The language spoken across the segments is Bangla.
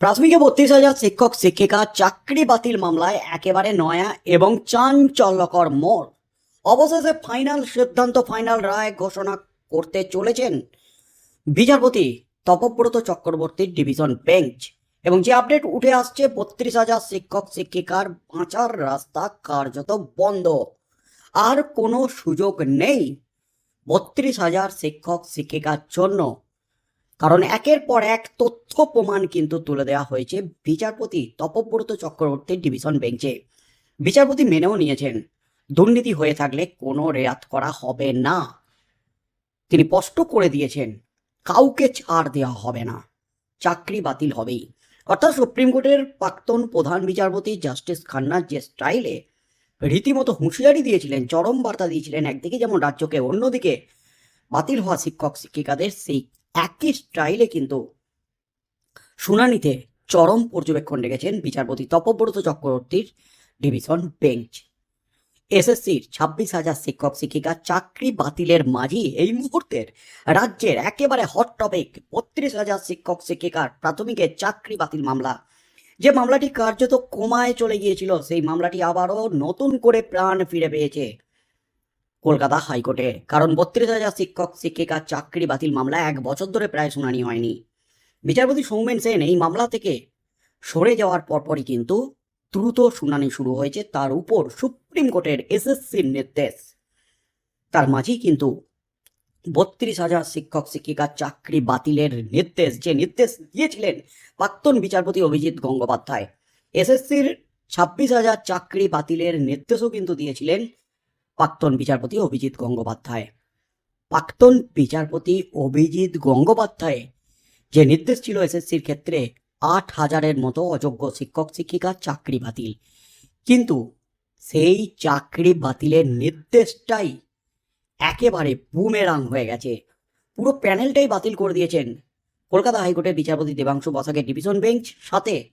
প্রাথমিকে বত্রিশ হাজার শিক্ষক, শিক্ষিকা, চাকরি বাতিল মামলায় একেবারে নয়া এবং চাঞ্চল্যকর মোড়। অবশেষে ফাইনাল সিদ্ধান্ত, ফাইনাল রায় ঘোষণা করতে চলেছেন বিচারপতি তপব্রত চক্রবর্তীর ডিভিশন বেঞ্চ। এবং যে আপডেট উঠে আসছে, বত্রিশ হাজার শিক্ষক, শিক্ষিকার বাঁচার রাস্তা কার্যত বন্ধ। আর কোনো সুযোগ নেই বত্রিশ হাজার শিক্ষক, শিক্ষিকার জন্য। কারণ একের পর এক তথ্য প্রমাণ কিন্তু তুলে দেওয়া হয়েছে বিচারপতি তপব্রত চক্রবর্তীর ডিভিশন বেঞ্চে। বিচারপতি মেনেও নিয়েছেন, দুর্নীতি হয়ে থাকলে কোনো রেয়াত করা হবে না। তিনি স্পষ্ট করে দিয়েছেন, কাউকে ছাড় দেওয়া হবে না, চাকরি বাতিল হবেই। অর্থাৎ সুপ্রিম কোর্টের প্রাক্তন প্রধান বিচারপতি জাস্টিস খান্নার যে স্টাইলে রীতিমতো হুঁশিয়ারি দিয়েছিলেন, চরম বার্তা দিয়েছিলেন একদিকে যেমন রাজ্যকে, অন্যদিকে বাতিল হওয়া শিক্ষক শিক্ষিকাদের সেই একই স্টাইলে কিন্তু শুনানিতে চরম পর্যবেক্ষণ রেখেছেন বিচারপতি তপব্রত চক্রবর্তীর ডিভিশন বেঞ্চ। এসএসসির ছাব্বিশ হাজার শিক্ষক, শিক্ষিকা চাকরি বাতিলের মাঝি এই মুহূর্তের রাজ্যের একেবারে হট টপিক বত্রিশ হাজার শিক্ষক, শিক্ষিকার প্রাথমিকের চাকরি বাতিল মামলা। যে মামলাটি কার্যত কমায় চলে গিয়েছিল, সেই মামলাটি আবারও নতুন করে প্রাণ ফিরে পেয়েছে কলকাতা হাইকোর্টে। কারণ বত্রিশ হাজার শিক্ষক, শিক্ষিকার চাকরি বাতিল মামলা এক বছর ধরে প্রায় শুনানি হয়নি। বিচারপতি সৌমেন সেন এই মামলা থেকে সরে যাওয়ার পরপরই কিন্তু দ্রুত শুনানি শুরু হয়েছে। তার উপর সুপ্রিম কোর্টের এসএসসির নির্দেশ। তার মাঝেই কিন্তু বত্রিশ হাজার শিক্ষক শিক্ষিকার চাকরি বাতিলের নির্দেশ। যে নির্দেশ দিয়েছিলেন প্রাক্তন বিচারপতি অভিজিৎ গঙ্গোপাধ্যায়, এসএসসির ছাব্বিশ হাজার চাকরি বাতিলের নির্দেশও কিন্তু দিয়েছিলেন প্রাক্তন বিচারপতি অভিজিৎ গঙ্গোপাধ্যায়। প্রাক্তন বিচারপতি অভিজিৎ গঙ্গোপাধ্যায় যে নির্দেশ ছিল এসএসসির ক্ষেত্রে, আট হাজারের মতো অযোগ্য শিক্ষক শিক্ষিকার চাকরি বাতিল। কিন্তু সেই চাকরি বাতিলের নির্দেশটাই একেবারে বুমেরাং হয়ে গেছে। পুরো প্যানেলটাই বাতিল করে দিয়েছেন কলকাতা হাইকোর্টের বিচারপতি দেবাংশু বসাকের ডিভিশন বেঞ্চ, সাথে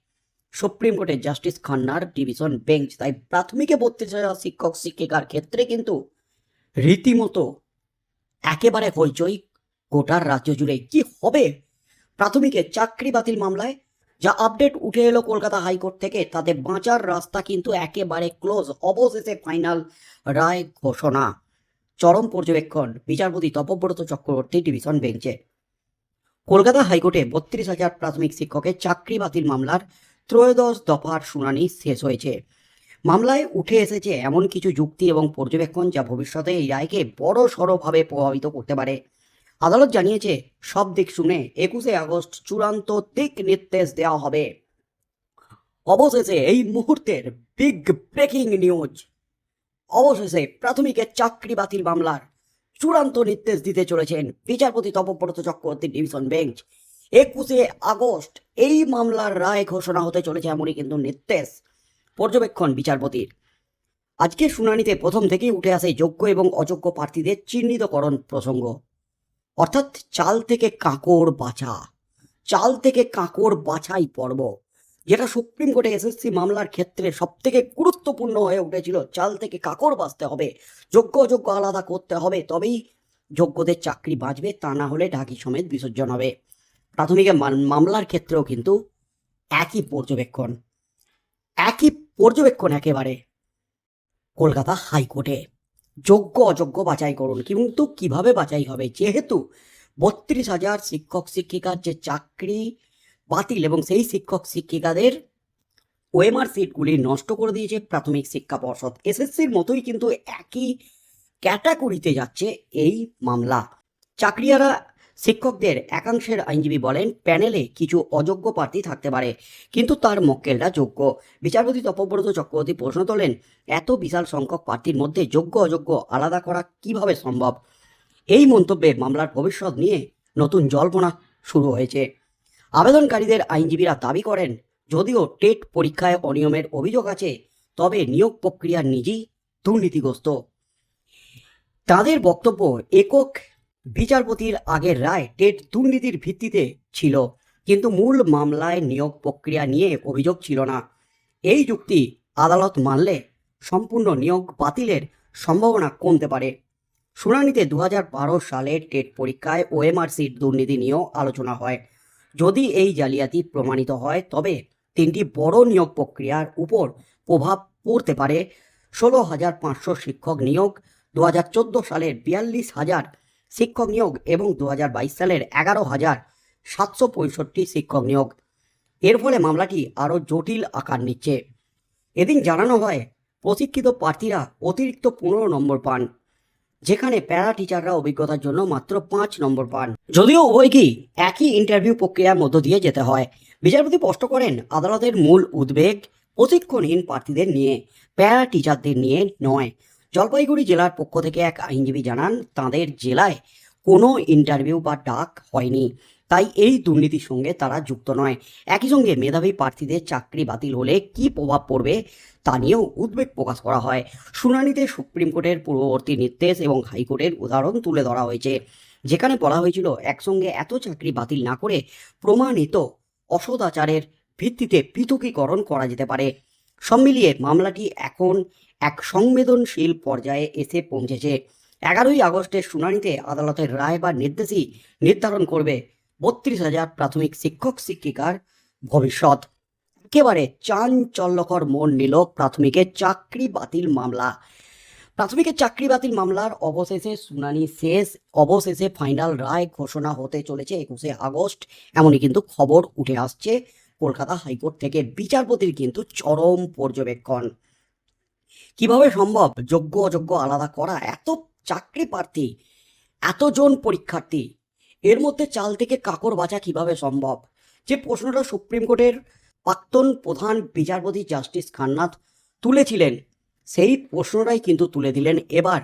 সুপ্রিম কোর্টের জাস্টিস খান্নার ডিভিশন বেঞ্চ। তাই প্রাথমিকে বত্রিশ হাজার শিক্ষক, শিক্ষিকার ক্ষেত্রে কিন্তু রীতিমতো একেবারে হইচই গোটার রাজ্য জুড়ে। কি হবে? প্রাথমিকে চাকরি বাতিল মামলায় যা আপডেট উঠে এলো কলকাতা হাইকোর্ট থেকে তাতে বাঁচার রাস্তা কিন্তু একেবারে ক্লোজ, অবশেষে ফাইনাল রায় ঘোষণা। চরম পর্যবেক্ষণ, বিচারপতি তপব্রত চক্রবর্তী, ডিভিশন বেঞ্চে। কলকাতা হাইকোর্টে বত্রিশ হাজার প্রাথমিক শিক্ষকের চাকরি বাতিল মামলার ত্রয়োদশ দফার শুনানি শেষ হয়েছে। মামলায় উঠে এসেছে এমন কিছু যুক্তি এবং পর্যবেক্ষণ যা ভবিষ্যতে এই রায়কে বড় সড়ভাবে প্রভাবিত করতে পারে। আদালত জানিয়েছে, সব দিক শুনে একুশে আগস্ট চূড়ান্ত দিক নির্দেশ দেওয়া হবে। অবশেষে এই মুহূর্তের বিগ ব্রেকিং নিউজ অবশেষে প্রাথমিকের চাকরি বাতিল মামলার চূড়ান্ত নির্দেশ দিতে চলেছেন বিচারপতি তপব্রত চক্রবর্তী ডিভিশন বেঞ্চ। একুশে আগস্ট এই মামলার রায় ঘোষণা হতে চলেছে এমনই কিন্তু নির্দেশ পর্যবেক্ষণ বিচারপতির। আজকের শুনানিতে প্রথম থেকেই উঠে আসে যোগ্য এবং অযোগ্য প্রার্থীদের চিহ্নিতকরণ প্রসঙ্গ। অর্থাৎ চাল থেকে কাঁকড় বাছা। চাল থেকে কাঁকড় বাছাই পর্ব, যেটা সুপ্রিম কোর্টে এসএসসি মামলার ক্ষেত্রে সব থেকে গুরুত্বপূর্ণ হয়ে উঠেছিল। চাল থেকে কাঁকড় বাঁচতে হবে, যোগ্য অযোগ্য আলাদা করতে হবে, তবেই যোগ্যদের চাকরি বাঁচবে, তা না হলে ঢাকি সমেত বিসর্জন হবে। প্রাথমিক মামলার ক্ষেত্রেও কিন্তু একই পর্যবেক্ষণ একই পর্যবেক্ষণ একেবারে কলকাতা হাইকোর্টে। যোগ্য, অযোগ্য বাছাই করুন। কিন্তু কীভাবে বাছাই হবে? যেহেতু বত্রিশ হাজার শিক্ষক, শিক্ষিকার যে চাকরি বাতিল এবং সেই শিক্ষক, শিক্ষিকাদের ওএমআর সিটগুলি নষ্ট করে দিয়েছে প্রাথমিক শিক্ষা পর্ষদ। এসএসসির মতোই কিন্তু একই ক্যাটাগরিতে যাচ্ছে এই মামলা। চাকরিয়ারা শিক্ষকদের একাংশের আইনজীবী বলেন, প্যানেলে কিছু অযোগ্য প্রার্থী থাকতে পারে, কিন্তু তার মক্কেলরা যোগ্য। বিচারপতি তপব্রত চক্রবর্তী প্রশ্ন তোলেন, এত বিশাল সংখ্যক প্রার্থীর মধ্যে যোগ্য অযোগ্য আলাদা করা কীভাবে সম্ভব? এই মন্তব্যে মামলার ভবিষ্যৎ নিয়ে নতুন জল্পনা শুরু হয়েছে। আবেদনকারীদের আইনজীবীরা দাবি করেন, যদিও টেট পরীক্ষায় অনিয়মের অভিযোগ আছে, তবে নিয়োগ প্রক্রিয়া নিজেই দুর্নীতিগ্রস্ত। তাদের বক্তব্য একক বিচারপতির আগের রায় টেট দুর্নীতির ভিত্তিতে ছিল, কিন্তু মূল মামলায় নিয়োগ প্রক্রিয়া নিয়ে অভিযোগ ছিল না। এই যুক্তি আদালত মানলে সম্পূর্ণ নিয়োগ বাতিলের সম্ভাবনা কমতে পারে। শুনানিতে দু সালের টেট পরীক্ষায় ওএমআর সিট দুর্নীতি নিয়েও আলোচনা হয়। যদি এই জালিয়াতি প্রমাণিত হয়, তবে তিনটি বড় নিয়োগ প্রক্রিয়ার উপর প্রভাব পড়তে পারে। ষোলো হাজার পাঁচশো শিক্ষক নিয়োগ দু হাজার চোদ্দ সালের বিয়াল্লিশ হাজার শিক্ষক নিয়োগ এবং দু হাজার বাইশ সালের এগারো হাজার সাতশো পঁয়ষট্টি শিক্ষক নিয়োগ। এর ফলে মামলাটি আরও জটিল আকার নিচ্ছে। এদিন জানানো হয়, প্রশিক্ষিত প্রার্থীরা অতিরিক্ত পনেরো নম্বর পান, যেখানে প্যারা টিচাররা অভিজ্ঞতার জন্য মাত্র পাঁচ নম্বর পান। যদিও উভয়কেই একই ইন্টারভিউ প্রক্রিয়ার মধ্য দিয়ে যেতে হয়। বিচারপতি স্পষ্ট করেন, আদালতের মূল উদ্বেগ প্রশিক্ষণহীন প্রার্থীদের নিয়ে, প্যারা টিচারদের নিয়ে নয়। জলপাইগুড়ি জেলার পক্ষ থেকে এক আইনজীবী জানান, তাদের জেলায় কোনো ইন্টারভিউ বা ডাক হয়নি। তাই এই দুর্নীতির সঙ্গে তারা যুক্ত নয়। একই সঙ্গে মেধাবী প্রার্থীদের চাকরি বাতিল হলে কি প্রভাব পড়বে তা নিয়েও উদ্বেগ প্রকাশ করা হয়। শুনানিতে সুপ্রিম কোর্টের পূর্ববর্তী নির্দেশ এবং হাইকোর্টের উদাহরণ তুলে ধরা হয়েছে। যেখানে বলা হয়েছিল, একসঙ্গে এত চাকরি বাতিল না করে প্রমাণিত অসদাচারের ভিত্তিতে পৃথকীকরণ করা যেতে পারে। সব মিলিয়ে মামলাটি এখন এক সংবেদনশীল পর্যায়ে এসে পৌঁছেছে। এগারোই আগস্টের শুনানিতে আদালতের রায় বা নির্দেশই নির্ধারণ করবে বত্রিশ হাজার প্রাথমিক শিক্ষক শিক্ষিকার ভবিষ্যৎ। একেবারে চাঞ্চল্যকর মন নিল প্রাথমিকের চাকরি বাতিল মামলা। প্রাথমিকের চাকরি বাতিল মামলার অবশেষে শুনানি শেষ, অবশেষে ফাইনাল রায় ঘোষণা হতে চলেছে একুশে আগস্ট। এমনই কিন্তু খবর উঠে আসছে। কলকাতা হাইকোর্ট থেকে বিচারপতির কিন্তু চরম পর্যবেক্ষণ। কীভাবে সম্ভব? যোগ্য, অযোগ্য, আলাদা করা, এত চাকরি প্রার্থী, এতজন পরীক্ষার্থী, এর মধ্যে চাল থেকে কাকর বাঁচা কীভাবে সম্ভব? যে প্রশ্নটা সুপ্রিম কোর্টের প্রাক্তন প্রধান বিচারপতি জাস্টিস খান্নাথ তুলেছিলেন, সেই প্রশ্নটাই কিন্তু তুলে দিলেন এবার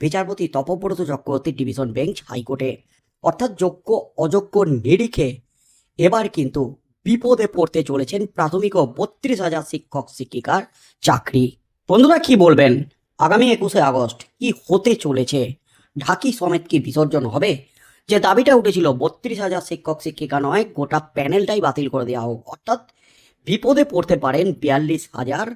বিচারপতি তপব্রত চক্রবর্তী ডিভিশন বেঞ্চ হাইকোর্টে। অর্থাৎ যোগ্য, অযোগ্য নিরিখে এবার কিন্তু বিপদে পড়তে চলেছেন প্রাথমিক ও বত্রিশ হাজার শিক্ষক, শিক্ষিকার চাকরি। বন্ধুরা কি বলবেন? আগামী একুশে আগস্ট কি হতে চলেছে? ঢাকি সমেত কি বিসর্জন হবে? যে দাবিটা উঠেছিল, বত্রিশ হাজার শিক্ষক, শিক্ষিকা নয়, গোটা প্যানেলটাই বাতিল করে দেওয়া হোক। অর্থাৎ বিপদে পড়তে পারেন বিয়াল্লিশ হাজার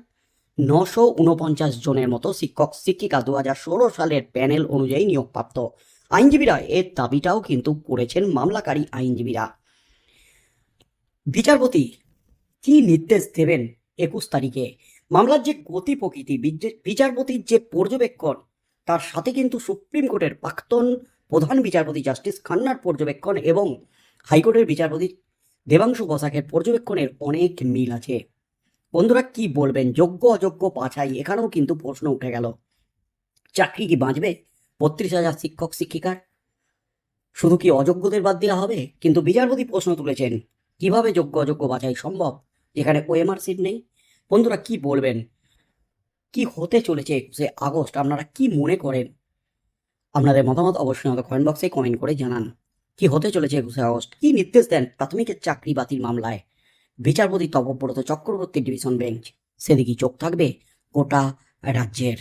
নশো উনপঞ্চাশ জনের মতো শিক্ষক, শিক্ষিকা দু হাজার ষোলো সালের প্যানেল অনুযায়ী নিয়োগপ্রাপ্ত আইনজীবীরা। এর দাবিটাও কিন্তু করেছেন মামলাকারী আইনজীবীরা। বিচারপতি, কি নির্দেশ দেবেন একুশ তারিখে? মামলার যে গতি প্রকৃতি বিচারপতির যে পর্যবেক্ষণ, তার সাথে কিন্তু সুপ্রিম কোর্টের প্রাক্তন প্রধান বিচারপতি জাস্টিস খান্নার পর্যবেক্ষণ এবং হাইকোর্টের বিচারপতি দেবাংশু বসাকের পর্যবেক্ষণের অনেক মিল আছে। বন্ধুরা, কি বলবেন? যোগ্য, অযোগ্য, বাছাই, এখানেও কিন্তু প্রশ্ন উঠে গেল। চাকরি কি বাঁচবে? বত্রিশ হাজার শিক্ষক, শিক্ষিকার? শুধু কি অযোগ্যদের বাদ দেওয়া হবে? কিন্তু বিচারপতি প্রশ্ন তুলেছেন, কীভাবে যোগ্য, অযোগ্য, বাছাই সম্ভব? যেখানে ওএমআর সিট নেই। বন্ধুরা কি বলবেন? কি হতে চলেছে একুশে আগস্ট? আপনারা কি মনে করেন? আপনাদের মতামত অবশ্যই আমাদের কমেন্ট বক্সে কমেন্ট করে জানান। কি হতে চলেছে একুশে আগস্ট? কি নির্দেশ দেন প্রাথমিকের চাকরি বাতিল মামলায়? বিচারপতি তপব্রত চক্রবর্তী ডিভিশন বেঞ্চ সেদিকে চোখ থাকবে? গোটা রাজ্যের